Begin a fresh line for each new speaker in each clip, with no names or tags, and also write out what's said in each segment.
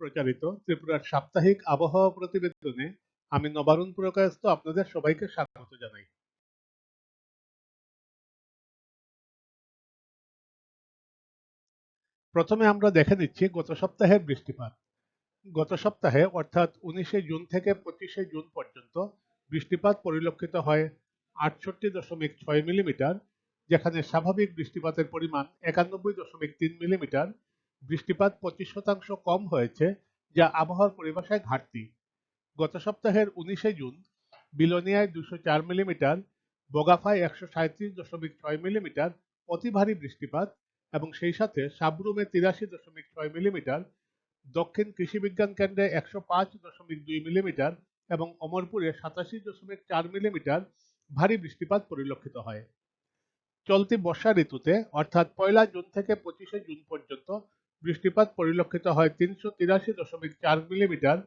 প্রচারিত ত্রিপুরার সাপ্তাহিক আবহাওয়া প্রতিবেদনে আমি নবারুণ পুরকায়স্থ আপনাদের সবাইকে স্বাগত জানাই। প্রথমে আমরা দেখে নিচ্ছি গত সপ্তাহের বৃষ্টিপাত। গত সপ্তাহে, অর্থাৎ উনিশে জুন থেকে পঁচিশে জুন পর্যন্ত বৃষ্টিপাত পরিলক্ষিত হয় আটষট্টি দশমিক ছয় মিলিমিটার, যেখানে স্বাভাবিক বৃষ্টিপাতের পরিমাণ একানব্বই দশমিক তিন মিলিমিটার বৃষ্টিপাত পঁচিশ শতাংশ কম হয়েছে যা আবহাওয়ার পরিভাষায় ঘাটতি। গত সপ্তাহের উনিশে জুন বিলোনিয়ায় দুশো চার মিলিমিটার, বগাফায় একশো সাঁত্রিশ দশমিক ছয় মিলিমিটার অতি ভারী বৃষ্টিপাত এবং সেই সাথে সাবরুমে তিরাশি দশমিক ছয় মিলিমিটার, দক্ষিণ কৃষি বিজ্ঞান কেন্দ্রে একশো পাঁচ দশমিক দুই মিলিমিটার এবং অমরপুরে সাতাশি দশমিক চার মিলিমিটার ভারী বৃষ্টিপাত পরিলক্ষিত হয়। চলতি বর্ষা ঋতুতে, অর্থাৎ পয়লা জুন থেকে পঁচিশে জুন পর্যন্ত বৃষ্টিপাত পরিলক্ষিত হয় তিনশো তিরাশি দশমিক চার মিলিমিটার,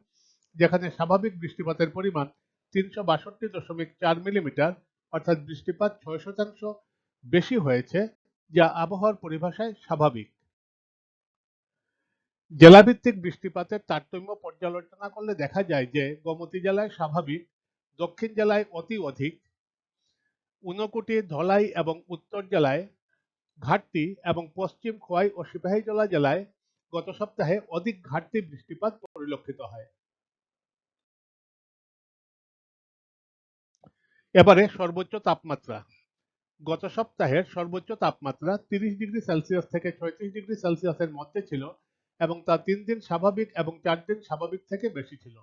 যেখানে স্বাভাবিক বৃষ্টিপাতের পরিমাণ তিনশো বাষট্টি দশমিক চার মিলিমিটার, অর্থাৎ বৃষ্টিপাত ছয় শতাংশ বেশি হয়েছে, যা আবহাওয়ার পরিভাষায় স্বাভাবিক। জেলাভিত্তিক বৃষ্টিপাতের তারতম্য পর্যালোচনা করলে দেখা যায় যে গোমতী জেলায় স্বাভাবিক, দক্ষিণ জেলায় অতি অধিক, ঊনকোটি ধলাই এবং উত্তর জেলায় ঘাটতি এবং পশ্চিম খোয়াই ও সিপাহীজলা জেলায় গত সপ্তাহে অধিক ঘাটতি বৃষ্টিপাত পরিলক্ষিত হয়। এবারে সর্বোচ্চ তাপমাত্রা। গত সপ্তাহের সর্বোচ্চ তাপমাত্রা তিরিশ ডিগ্রি সেলসিয়াস থেকে ছয়ত্রিশ ডিগ্রি সেলসিয়াসের মধ্যে ছিল এবং তা তিন দিন স্বাভাবিক এবং চার দিন স্বাভাবিক থেকে বেশি ছিল।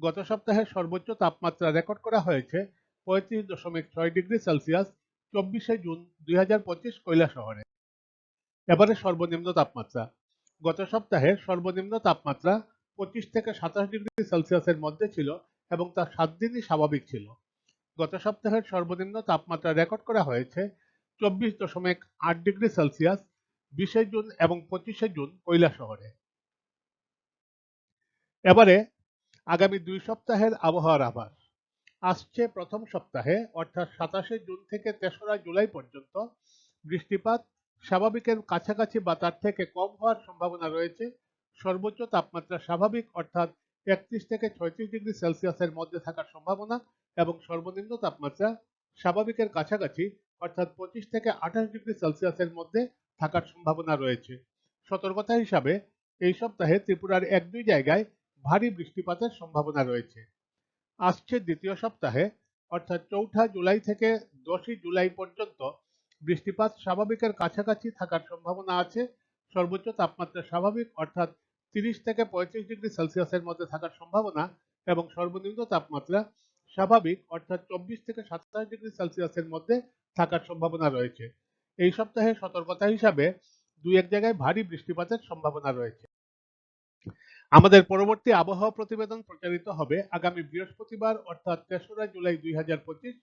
গত সপ্তাহের সর্বোচ্চ তাপমাত্রা রেকর্ড করা হয়েছে পঁয়ত্রিশ দশমিক ছয় ডিগ্রি সেলসিয়াস চব্বিশে জুন দুই কৈলা শহরে। এবারে সর্বনিম্ন তাপমাত্রা। গত সপ্তাহে সর্বনিম্ন তাপমাত্রা পঁচিশ থেকে সাতাশ ডিগ্রি সেলসিয়াসের মধ্যে ছিল এবং তা সাত দিনই স্বাভাবিক ছিল। গত সপ্তাহের সর্বনিম্ন তাপমাত্রা রেকর্ড করা হয়েছে চব্বিশ দশমিক আট ডিগ্রি সেলসিয়াস, বিশে জুন এবং পঁচিশে জুন কৈলা শহরে। এবারে আগামী দুই সপ্তাহের আবহাওয়ার আভাস। আসছে প্রথম সপ্তাহে, অর্থাৎ সাতাশে জুন থেকে তেসরা জুলাই পর্যন্ত। বৃষ্টিপাত স্বাভাবিকের কাছাকাছি বা তার থেকে কম হওয়ার সম্ভাবনা রয়েছে। সর্বোচ্চ তাপমাত্রা স্বাভাবিক, অর্থাৎ একত্রিশ থেকে ছয়ত্রিশ ডিগ্রি সেলসিয়াসের মধ্যে থাকার সম্ভাবনা এবং সর্বনিম্ন তাপমাত্রা স্বাভাবিকের কাছাকাছি, অর্থাৎ পঁচিশ থেকে আঠাশ ডিগ্রি সেলসিয়াসের মধ্যে থাকার সম্ভাবনা রয়েছে। সতর্কতা হিসাবে এই সপ্তাহে ত্রিপুরার এক দুই জায়গায় ভারী বৃষ্টিপাতের সম্ভাবনা রয়েছে। আসছে দ্বিতীয় সপ্তাহে, অর্থাৎ চৌঠা জুলাই থেকে দশই জুলাই পর্যন্ত, বৃষ্টিপাত স্বাভাবিকের কাছাকাছি থাকার সম্ভাবনা আছে। সর্বোচ্চ তাপমাত্রা স্বাভাবিক, অর্থাৎ তিরিশ থেকে পঁয়ত্রিশ ডিগ্রি সেলসিয়াসের মধ্যে থাকার সম্ভাবনা এবং সর্বনিম্ন তাপমাত্রা স্বাভাবিক, অর্থাৎ চব্বিশ থেকে সাতাশ ডিগ্রি সেলসিয়াসের মধ্যে থাকার সম্ভাবনা রয়েছে। এই সপ্তাহে সতর্কতা হিসাবে দুই এক জায়গায় ভারী বৃষ্টিপাতের সম্ভাবনা রয়েছে। আমাদের পরবর্তী আবহাওয়া প্রতিবেদন প্রচারিত হবে আগামী বৃহস্পতিবার, অর্থাৎ তেসরা জুলাই দুই হাজার পঁচিশ।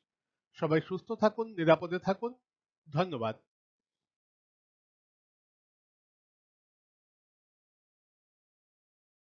সবাই সুস্থ থাকুন, নিরাপদে থাকুন। ধন্যবাদ।